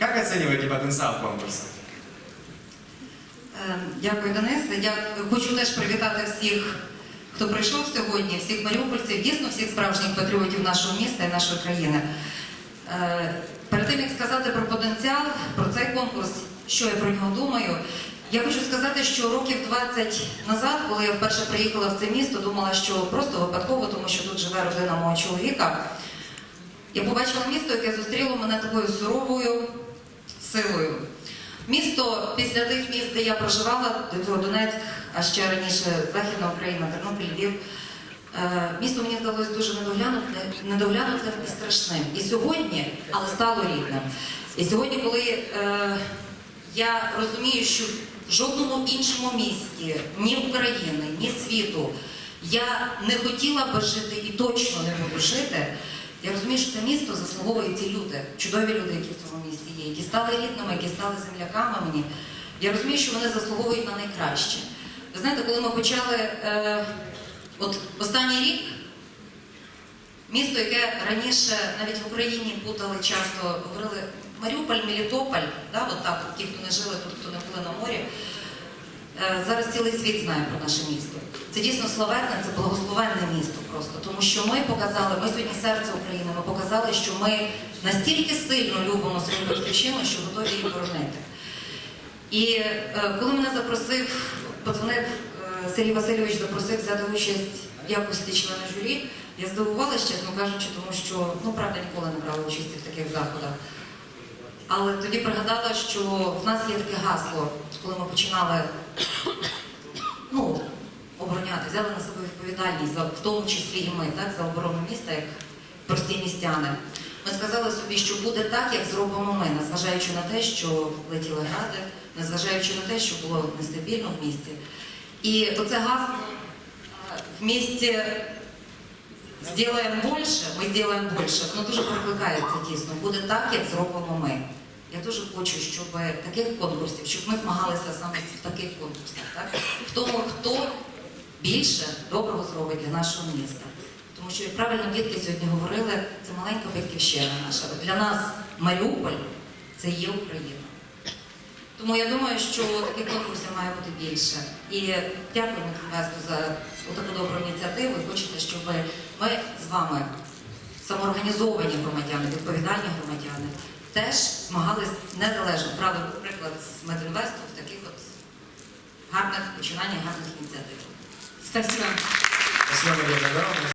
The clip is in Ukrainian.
Как оцениваете потенциал конкурса? Е, Дякую, Денис. Я хочу теж привітати всіх, хто прийшов сьогодні, всіх маріупольців, дійсно всіх справжніх патріотів нашого міста і нашої країни. Е, Перед тим як сказати про потенціал, про цей конкурс, що я про нього думаю, я хочу сказати, що років 20 назад, коли я вперше приїхала в це місто, думала, що просто випадково, тому що тут живе родина мого чоловіка. Я побачила місто, яке зустріло мене такою суровою силою. Місто після тих міст, де я проживала, до цього Донецьк, а ще раніше Західна Україна, Тернопіль, Львів. е, Місто мені здалось дуже недоглянутим і страшним. І сьогодні, але стало рідним. І сьогодні, коли е, я розумію, що в жодному іншому місті, ні України, ні світу, я не хотіла би жити і точно не буду жити. Я розумію, що це місто заслуговує ці люди, чудові люди, які в цьому місті є, які стали рідними, які стали земляками мені. Я розумію, що вони заслуговують на найкраще. Ви знаєте, коли ми почали, е, от останній рік, місто, яке раніше навіть в Україні путали часто, говорили Маріуполь, Мелітополь, да, от так, от ті, хто не жили тут, хто не були на морі. Е, Зараз цілий світ знає про наше місто. Це дійсно славетне, це благословенне місто просто. Тому що ми показали, ми сьогодні серце України, ми показали, що ми настільки сильно любимо свою батьківщину, що готові її боронити. І е, коли мене запросив, подзвонив е, Сергій Васильович, запросив взяти участь в якості члена журі, я здивувалася, чесно кажучи, тому що ну правда ніколи не брала участі в таких заходах. Але тоді пригадала, що в нас є таке гасло, коли ми починали взяли на себе відповідальність, в тому числі і ми, так, за оборону міста, як прості містяни. Ми сказали собі, що буде так, як зробимо ми, незважаючи на те, що летіли гради, незважаючи на те, що було нестабільно в місті. І оце гасло е, в місті Сделаємо більше, ми зробимо більше. Воно дуже перекликається дійсно. Буде так, як зробимо ми. Я дуже хочу, щоб таких конкурсів, щоб ми змагалися саме в таких конкурсах, так? в тому, хто більше доброго зробить для нашого міста. Тому що, як правильно дітки сьогодні говорили, це маленька батьківщина наша. Для нас Маріуполь це є Україна. Тому я думаю, що таких конкурсів має бути більше. І дякую Інвесту за таку добру ініціативу. І хочете, щоб ми з вами, самоорганізовані громадяни, відповідальні громадяни, теж змагались незалежно брали приклад з Медінвесту в таких от гарних починаннях, гарних ініціативах. Спасибо, Мария Григорьевна.